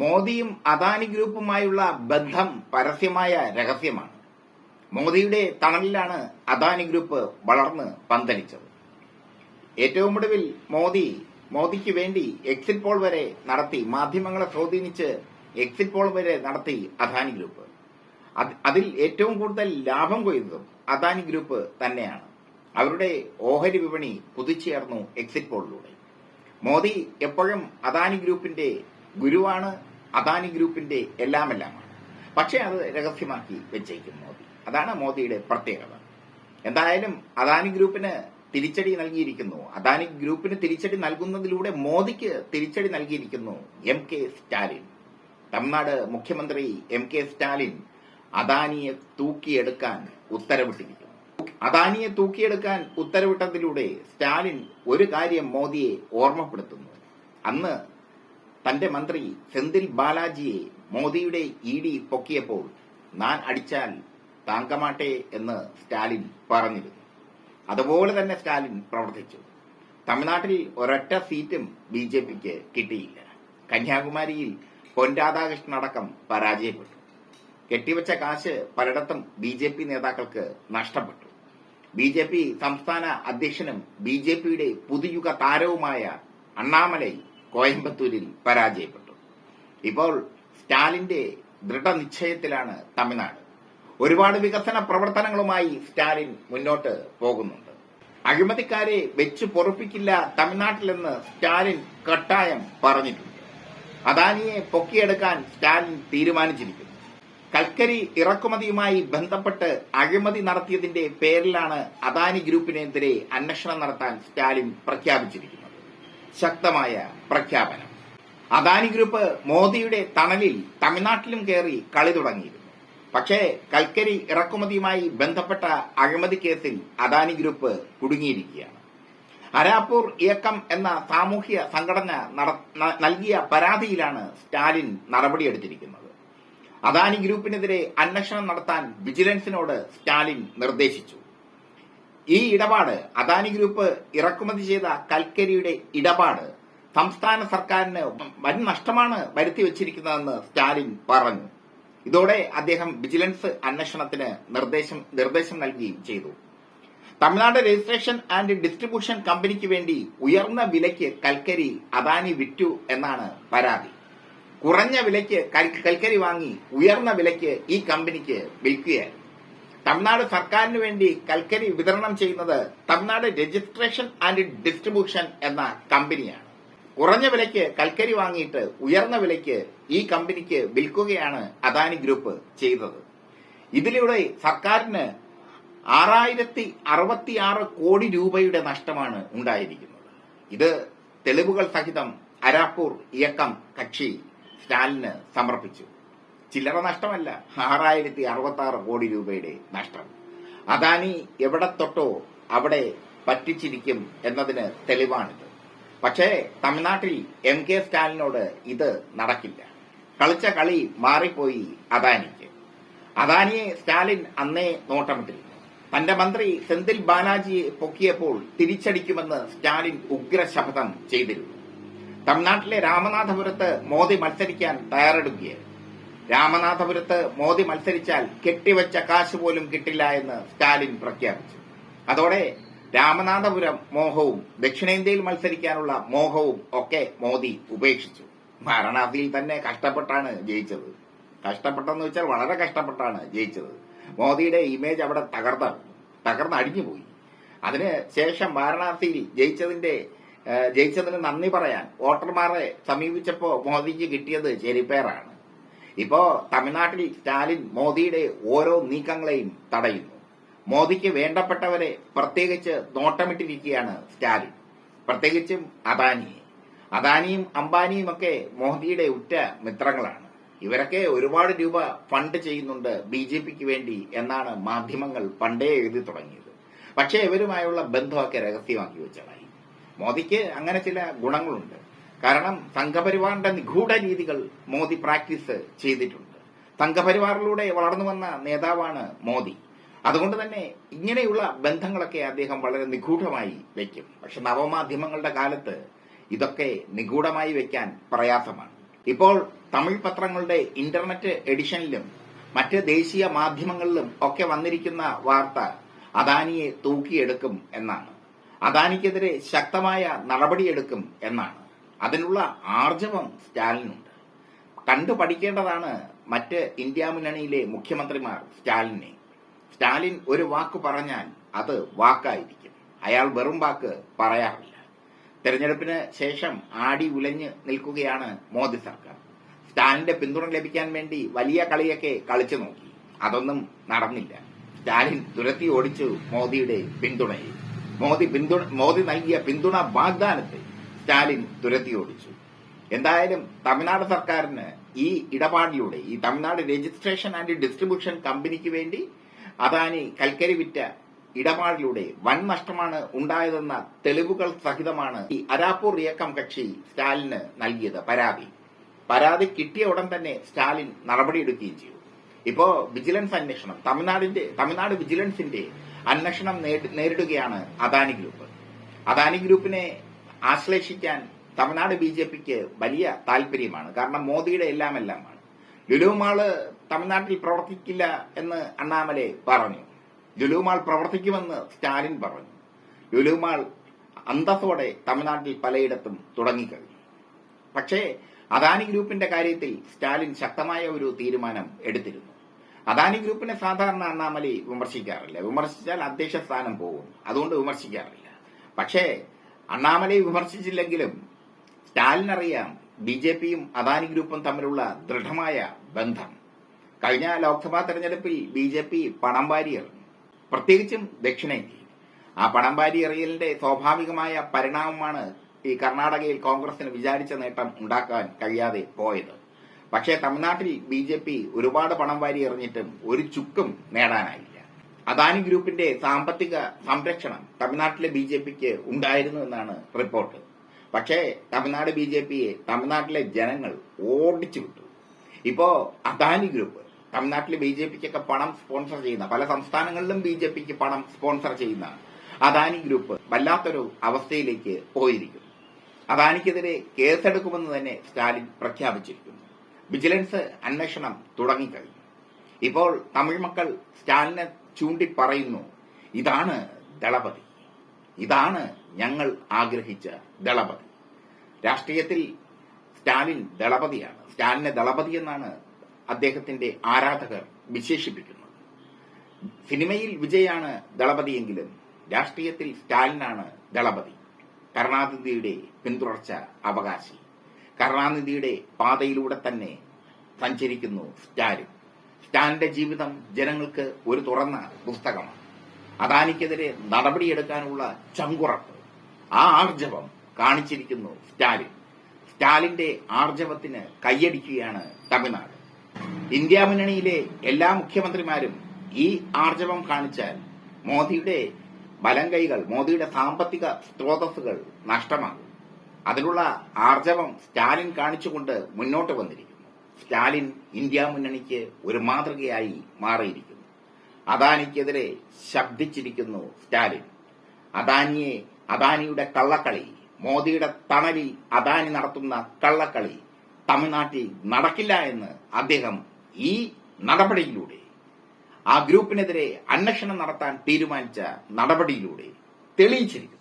മോദിയും അദാനി ഗ്രൂപ്പുമായുള്ള ബന്ധം പരസ്യമായ രഹസ്യമാണ്. മോദിയുടെ തണലിലാണ് അദാനി ഗ്രൂപ്പ് വളർന്ന് പന്തലിച്ചത്. ഏറ്റവും ഒടുവിൽ മോദി മോദിക്ക് വേണ്ടി എക്സിറ്റ് പോൾ വരെ നടത്തി മാധ്യമങ്ങളെ സ്വാധീനിച്ച് എക്സിറ്റ് പോൾ വരെ നടത്തി അദാനി ഗ്രൂപ്പ്. അതിൽ ഏറ്റവും കൂടുതൽ ലാഭം കൊയ്തതും അദാനി ഗ്രൂപ്പ് തന്നെയാണ്. അവരുടെ ഓഹരി വിപണി കുതിച്ചുയർന്നു എക്സിറ്റ് പോളിലൂടെ മോദി എപ്പോഴും അദാനി ഗ്രൂപ്പിന്റെ ഗുരുവാണ് അദാനി ഗ്രൂപ്പിന്റെ എല്ലാമെല്ലാമാണ്. പക്ഷേ അത് രഹസ്യമാക്കി വെച്ചേക്കും മോദി. അതാണ് മോദിയുടെ പ്രത്യേകത. എന്തായാലും അദാനി ഗ്രൂപ്പിന് തിരിച്ചടി നൽകിയിരിക്കുന്നു. അദാനി ഗ്രൂപ്പിന് തിരിച്ചടി നൽകുന്നതിലൂടെ മോദിക്ക് തിരിച്ചടി നൽകിയിരിക്കുന്നു എം കെ സ്റ്റാലിൻ. തമിഴ്നാട് മുഖ്യമന്ത്രി എം കെ സ്റ്റാലിൻ അദാനിയെ തൂക്കിയെടുക്കാൻ ഉത്തരവിട്ടിരിക്കുന്നു. അദാനിയെ തൂക്കിയെടുക്കാൻ ഉത്തരവിട്ടതിലൂടെ സ്റ്റാലിൻ ഒരു കാര്യം മോദിയെ ഓർമ്മപ്പെടുത്തുന്നു. അന്ന് തന്റെ മന്ത്രി സെന്തിൽ ബാലാജിയെ മോദിയുടെ ഇ ഡി പൊക്കിയപ്പോൾ നാൻ അടിച്ചാൽ താങ്കമാട്ടെ എന്ന് സ്റ്റാലിൻ പറഞ്ഞിരുന്നു. അതുപോലെ തന്നെ സ്റ്റാലിൻ പ്രവർത്തിച്ചു. തമിഴ്നാട്ടിൽ ഒരൊറ്റ സീറ്റും ബി ജെ പിക്ക് കിട്ടിയില്ല. കന്യാകുമാരിയിൽ പൊൻ രാധാകൃഷ്ണൻ അടക്കം പരാജയപ്പെട്ടു. കെട്ടിവച്ച കാശ് പലയിടത്തും ബി ജെ പി നേതാക്കൾക്ക് നഷ്ടപ്പെട്ടു. ബി ജെ പി സംസ്ഥാന അധ്യക്ഷനും ബി ജെ പിയുടെ പുതുയുഗ താരവുമായ അണ്ണാമലൈ കോയമ്പത്തൂരിൽ പരാജയപ്പെട്ടു. ഇപ്പോൾ സ്റ്റാലിന്റെ ദൃഢനിശ്ചയത്തിലാണ് തമിഴ്നാട്. ഒരുപാട് വികസന പ്രവർത്തനങ്ങളുമായി സ്റ്റാലിൻ മുന്നോട്ട് പോകുന്നുണ്ട്. അഴിമതിക്കാരെ വെച്ച് പൊറപ്പിക്കില്ല തമിഴ്നാട്ടിലെന്ന് സ്റ്റാലിൻ കട്ടായം പറഞ്ഞിട്ടുണ്ട്. അദാനിയെ പൊക്കിയെടുക്കാൻ സ്റ്റാലിൻ തീരുമാനിച്ചിരിക്കുന്നു. കൽക്കരി ഇറക്കുമതിയുമായി ബന്ധപ്പെട്ട് അഴിമതി നടത്തിയതിന്റെ പേരിലാണ് അദാനി ഗ്രൂപ്പിനെതിരെ അന്വേഷണം നടത്താൻ സ്റ്റാലിൻ പ്രഖ്യാപിച്ചിരിക്കുന്നത്. ശക്തമായ പ്രഖ്യാപനം. അദാനി ഗ്രൂപ്പ് മോദിയുടെ തണലിൽ തമിഴ്നാട്ടിലും കയറി കളി തുടങ്ങിയിരുന്നു. പക്ഷേ കൽക്കരി ഇറക്കുമതിയുമായി ബന്ധപ്പെട്ട അഴിമതി കേസിൽ അദാനി ഗ്രൂപ്പ് കുടുങ്ങിയിരിക്കുകയാണ്. അരാപ്പൂർ ഇയക്കം എന്ന സാമൂഹ്യ സംഘടന നൽകിയ പരാതിയിലാണ് സ്റ്റാലിൻ നടപടിയെടുത്തിരിക്കുന്നത്. അദാനി ഗ്രൂപ്പിനെതിരെ അന്വേഷണം നടത്താൻ വിജിലൻസിനോട് സ്റ്റാലിൻ നിർദ്ദേശിച്ചു. ഈ ഇടപാട് അദാനി ഗ്രൂപ്പ് ഇറക്കുമതി ചെയ്ത കൽക്കരിയുടെ ഇടപാട് സംസ്ഥാന സർക്കാരിന് വൻ നഷ്ടമാണ് വരുത്തി വച്ചിരിക്കുന്നതെന്ന് സ്റ്റാലിൻ പറഞ്ഞു. ഇതോടെ അദ്ദേഹം വിജിലൻസ് അന്വേഷണത്തിന് നിർദ്ദേശം നിർദ്ദേശം നൽകുകയും ചെയ്തു. തമിഴ്നാട് രജിസ്ട്രേഷൻ ആൻഡ് ഡിസ്ട്രിബ്യൂഷൻ കമ്പനിക്ക് വേണ്ടി ഉയർന്ന വിലയ്ക്ക് കൽക്കരി അദാനി വിറ്റു എന്നാണ് പരാതി. കുറഞ്ഞ വിലയ്ക്ക് കൽക്കരി വാങ്ങി ഉയർന്ന വിലയ്ക്ക് ഈ കമ്പനിക്ക് വിൽക്കുകയായിരുന്നു. തമിഴ്നാട് സർക്കാരിന് വേണ്ടി കൽക്കരി വിതരണം ചെയ്യുന്നത് തമിഴ്നാട് രജിസ്ട്രേഷൻ ആൻഡ് ഡിസ്ട്രിബ്യൂഷൻ എന്ന കമ്പനിയാണ്. കുറഞ്ഞ വിലയ്ക്ക് കൽക്കരി വാങ്ങിയിട്ട് ഉയർന്ന വിലയ്ക്ക് ഈ കമ്പനിക്ക് വിൽക്കുകയാണ് അദാനി ഗ്രൂപ്പ് ചെയ്തത്. ഇതിലൂടെ സർക്കാരിന് ആറായിരത്തി അറുപത്തിയാറ് കോടി രൂപയുടെ നഷ്ടമാണ് ഉണ്ടായിരിക്കുന്നത്. ഇത് തെളിവുകൾ സഹിതം അരാപ്പൂർ ഇയക്കം കക്ഷി സ്റ്റാലിന് സമർപ്പിച്ചു. ചില്ലറ നഷ്ടമല്ല. ആറായിരത്തി അറുപത്തി ആറ് കോടി രൂപയുടെ നഷ്ടം. അദാനി എവിടെ തൊട്ടോ അവിടെ പറ്റിച്ചിരിക്കും എന്നതിന് തെളിവാണിത്. പക്ഷേ തമിഴ്നാട്ടിൽ എം കെ സ്റ്റാലിനോട് ഇത് നടക്കില്ല. കളിച്ച കളി മാറിപ്പോയി അദാനിക്ക്. അദാനിയെ സ്റ്റാലിൻ അന്നേ നോട്ടമിട്ടിരുന്നു. തന്റെ മന്ത്രി സെന്തിൽ ബാലാജിയെ പൊക്കിയപ്പോൾ തിരിച്ചടിക്കുമെന്ന് സ്റ്റാലിൻ ഉഗ്ര ശപഥം ചെയ്തിരുന്നു. തമിഴ്നാട്ടിലെ രാമനാഥപുരത്ത് മോദി മത്സരിക്കാൻ തയ്യാറെടുക്കുകയായിരുന്നു. രാമനാഥപുരത്ത് മോദി മത്സരിച്ചാൽ കെട്ടിവച്ച കാശ് പോലും കിട്ടില്ല എന്ന് സ്റ്റാലിൻ പ്രഖ്യാപിച്ചു. അതോടെ രാമനാഥപുരം മോഹവും ദക്ഷിണേന്ത്യയിൽ മത്സരിക്കാനുള്ള മോഹവും ഒക്കെ മോദി ഉപേക്ഷിച്ചു. വാരണാസിയിൽ തന്നെ കഷ്ടപ്പെട്ടാണ് ജയിച്ചത്. കഷ്ടപ്പെട്ടെന്ന് വെച്ചാൽ വളരെ കഷ്ടപ്പെട്ടാണ് ജയിച്ചത്. മോദിയുടെ ഇമേജ് അവിടെ തകർന്ന. തകർന്നടിഞ്ഞുപോയി അതിന് ശേഷം വാരണാസിയിൽ ജയിച്ചതിന്റെ ജയിച്ചതിന് നന്ദി പറയാൻ വോട്ടർമാരെ സമീപിച്ചപ്പോ മോദിക്ക് കിട്ടിയത് ചെരിപ്പേറാണ്. ഇപ്പോ തമിഴ്നാട്ടിൽ സ്റ്റാലിൻ മോദിയുടെ ഓരോ നീക്കങ്ങളെയും തടയുന്നു. മോദിക്ക് വേണ്ടപ്പെട്ടവരെ പ്രത്യേകിച്ച് നോട്ടമിട്ടിരിക്കുകയാണ് സ്റ്റാലിൻ. പ്രത്യേകിച്ചും അദാനിയെ. അദാനിയും അംബാനിയും ഒക്കെ മോദിയുടെ ഉറ്റ മിത്രങ്ങളാണ്. ഇവരൊക്കെ ഒരുപാട് രൂപ ഫണ്ട് ചെയ്യുന്നുണ്ട് ബി ജെ പിക്ക് വേണ്ടി എന്നാണ് മാധ്യമങ്ങൾ പണ്ടേ എഴുതി തുടങ്ങിയത്. പക്ഷേ ഇവരുമായുള്ള ബന്ധമൊക്കെ രഹസ്യമാക്കി വെച്ചതായി. മോദിക്ക് അങ്ങനെ ചില ഗുണങ്ങളുണ്ട്. കാരണം സംഘപരിവാറിന്റെ നിഗൂഢ രീതികൾ മോദി പ്രാക്ടീസ് ചെയ്തിട്ടുണ്ട്. സംഘപരിവാറിലൂടെ വളർന്നു വന്ന നേതാവാണ് മോദി. അതുകൊണ്ട് തന്നെ ഇങ്ങനെയുള്ള ബന്ധങ്ങളൊക്കെ അദ്ദേഹം വളരെ നിഗൂഢമായി വെക്കും. പക്ഷെ നവമാധ്യമങ്ങളുടെ കാലത്ത് ഇതൊക്കെ നിഗൂഢമായി വെക്കാൻ പ്രയാസമാണ്. ഇപ്പോൾ തമിഴ് പത്രങ്ങളുടെ ഇന്റർനെറ്റ് എഡിഷനിലും മറ്റ് ദേശീയ മാധ്യമങ്ങളിലും ഒക്കെ വന്നിരിക്കുന്ന വാർത്ത അദാനിയെ തൂക്കിയെടുക്കും എന്നാണ്. അദാനിക്കെതിരെ ശക്തമായ നടപടിയെടുക്കും എന്നാണ്. അതിനുള്ള ആർജവം സ്റ്റാലിനുണ്ട്. കണ്ടു പഠിക്കേണ്ടതാണ് മറ്റ് ഇന്ത്യ മുന്നണിയിലെ മുഖ്യമന്ത്രിമാർ സ്റ്റാലിനെ. സ്റ്റാലിൻ ഒരു വാക്ക് പറഞ്ഞാൽ അത് വാക്കായിരിക്കും. അയാൾ വെറും വാക്ക് പറയാറില്ല. തെരഞ്ഞെടുപ്പിന് ശേഷം ആടി ഉലഞ്ഞ് നിൽക്കുകയാണ് മോദി സർക്കാർ. സ്റ്റാലിന്റെ പിന്തുണ ലഭിക്കാൻ വേണ്ടി വലിയ കളിയൊക്കെ കളിച്ചു നോക്കി. അതൊന്നും നടന്നില്ല. സ്റ്റാലിൻ തുരത്തി ഓടിച്ചു മോദിയുടെ പിന്തുണയെ മോദി പിന്തുണ മോദി നൽകിയ പിന്തുണ വാഗ്ദാനത്തെ സ്റ്റാലിൻ തുരത്തി ഓടിച്ചു. എന്തായാലും തമിഴ്നാട് സർക്കാരിന് ഈ ഇടപാടിലൂടെ ഈ തമിഴ്നാട് രജിസ്ട്രേഷൻ ആൻഡ് ഡിസ്ട്രിബ്യൂഷൻ കമ്പനിക്ക് വേണ്ടി അദാനി കൽക്കരി വിറ്റ ഇടപാടിലൂടെ വൻ നഷ്ടമാണ് ഉണ്ടായതെന്ന തെളിവുകൾ സഹിതമാണ് ഈ അരാപ്പൂർ ഇയക്കം കക്ഷി സ്റ്റാലിന് നൽകിയത് പരാതി. പരാതി കിട്ടിയ ഉടൻ തന്നെ സ്റ്റാലിൻ നടപടിയെടുക്കുകയും ചെയ്തു. ഇപ്പോ വിജിലൻസ് അന്വേഷണം തമിഴ്നാടിന്റെ തമിഴ്നാട് വിജിലൻസിന്റെ അന്വേഷണം നേരിടുകയാണ് അദാനി ഗ്രൂപ്പ്. അദാനി ഗ്രൂപ്പിനെ ആശ്ലേഷിക്കാൻ തമിഴ്നാട് ബി ജെ പിക്ക് വലിയ താല്പര്യമാണ്. കാരണം മോദിയുടെ എല്ലാം എല്ലാമാണ് ലുലുമാൾ തമിഴ്നാട്ടിൽ പ്രവർത്തിക്കില്ല എന്ന് അണ്ണാമലെ പറഞ്ഞു. ലുലുമാൾ പ്രവർത്തിക്കുമെന്ന് സ്റ്റാലിൻ പറഞ്ഞു. ലുലുമാൾ അന്തസ്സോടെ തമിഴ്നാട്ടിൽ പലയിടത്തും തുടങ്ങിക്കഴിഞ്ഞു. പക്ഷേ അദാനി ഗ്രൂപ്പിന്റെ കാര്യത്തിൽ സ്റ്റാലിൻ ശക്തമായ ഒരു തീരുമാനം എടുത്തിരുന്നു. അദാനി ഗ്രൂപ്പിനെ സാധാരണ അണ്ണാമലൈ വിമർശിക്കാറില്ല. വിമർശിച്ചാൽ അധ്യക്ഷ സ്ഥാനം പോകും. അതുകൊണ്ട് വിമർശിക്കാറില്ല. പക്ഷേ അണ്ണാമലൈ വിമർശിച്ചില്ലെങ്കിലും സ്റ്റാലിൻ അറിയാം ബി ജെ പിയും അദാനി ഗ്രൂപ്പും തമ്മിലുള്ള ദൃഢമായ ബന്ധം. കഴിഞ്ഞ ലോക്സഭാ തെരഞ്ഞെടുപ്പിൽ ബി ജെ പി പണം വാരി എറിഞ്ഞു പ്രത്യേകിച്ചും ദക്ഷിണേന്ത്യയിൽ ആ പണം വാരി എറിയലിന്റെ സ്വാഭാവികമായ പരിണാമമാണ് ഈ കർണാടകയിൽ കോൺഗ്രസിന് വിചാരിച്ച നേട്ടം ഉണ്ടാക്കാൻ കഴിയാതെ പോയത്. പക്ഷേ തമിഴ്നാട്ടിൽ ബി ജെ പി ഒരുപാട് പണം വാരി എറിഞ്ഞിട്ടും ഒരു ചുക്കും നേടാനായില്ല. അദാനി ഗ്രൂപ്പിന്റെ സാമ്പത്തിക സംരക്ഷണം തമിഴ്നാട്ടിലെ ബി ജെ പിക്ക് ഉണ്ടായിരുന്നു എന്നാണ് റിപ്പോർട്ട്. പക്ഷേ തമിഴ്നാട് ബി ജെ പിയെ തമിഴ്നാട്ടിലെ ജനങ്ങൾ ഓടിച്ചു വിട്ടു. ഇപ്പോ അദാനി ഗ്രൂപ്പ് തമിഴ്നാട്ടിലെ ബി ജെ പിക്കൊക്കെ പണം സ്പോൺസർ ചെയ്യുന്ന പല സംസ്ഥാനങ്ങളിലും ബി ജെ പിക്ക് പണം സ്പോൺസർ ചെയ്യുന്ന അദാനി ഗ്രൂപ്പ് വല്ലാത്തൊരു അവസ്ഥയിലേക്ക് പോയിരിക്കും. അദാനിക്കെതിരെ കേസെടുക്കുമെന്ന് തന്നെ സ്റ്റാലിൻ പ്രഖ്യാപിച്ചിരിക്കുന്നു. വിജിലൻസ് അന്വേഷണം തുടങ്ങിക്കഴിഞ്ഞു. ഇപ്പോൾ തമിഴ് മക്കൾ സ്റ്റാലിനെ ചൂണ്ടി പറയുന്നു ഇതാണ് ദളപതി. ഇതാണ് ഞങ്ങൾ ആഗ്രഹിച്ച ദളപതി. രാഷ്ട്രീയത്തിൽ സ്റ്റാലിൻ ദളപതിയാണ്. സ്റ്റാലിനെ ദളപതി എന്നാണ് അദ്ദേഹത്തിന്റെ ആരാധകർ വിശേഷിപ്പിക്കുന്നത്. സിനിമയിൽ വിജയാണ് ദളപതിയെങ്കിലും രാഷ്ട്രീയത്തിൽ സ്റ്റാലിനാണ് ദളപതി. കരുണാനിധിയുടെ പിന്തുടർച്ച അവകാശി. കരുണാനിധിയുടെ പാതയിലൂടെ തന്നെ സഞ്ചരിക്കുന്നു സ്റ്റാലിൻ. സ്റ്റാലിന്റെ ജീവിതം ജനങ്ങൾക്ക് ഒരു തുറന്ന പുസ്തകമാണ്. അദാനിക്കെതിരെ നടപടിയെടുക്കാനുള്ള ചങ്കുറപ്പ്. ആ ആർജവം കാണിച്ചിരിക്കുന്നു സ്റ്റാലിൻ. സ്റ്റാലിന്റെ ആർജവത്തിന് കൈയടിക്കുകയാണ് തമിഴ്നാട്. ഇന്ത്യ മുന്നണിയിലെ എല്ലാ മുഖ്യമന്ത്രിമാരും ഈ ആർജവം കാണിച്ചാൽ മോദിയുടെ ബലം കൈകൾ മോദിയുടെ സാമ്പത്തിക സ്രോതസ്സുകൾ നഷ്ടമാകും. അതിനുള്ള ആർജവം സ്റ്റാലിൻ കാണിച്ചുകൊണ്ട് മുന്നോട്ട് വന്നിരിക്കുന്നു. സ്റ്റാലിൻ ഇന്ത്യ മുന്നണിക്ക് ഒരു മാതൃകയായി മാറിയിരിക്കുന്നു. അദാനിക്കെതിരെ ശബ്ദിച്ചിരിക്കുന്നു സ്റ്റാലിൻ. അദാനിയെ അദാനിയുടെ കള്ളക്കളി മോദിയുടെ തണലിൽ അദാനി നടത്തുന്ന കള്ളക്കളി തമിഴ്നാട്ടിൽ നടക്കില്ല എന്ന് അദ്ദേഹം ഈ നടപടിയിലൂടെ ആ ഗ്രൂപ്പിനെതിരെ അന്വേഷണം നടത്താൻ തീരുമാനിച്ച നടപടിയിലൂടെ തെളിയിച്ചിരിക്കുന്നു.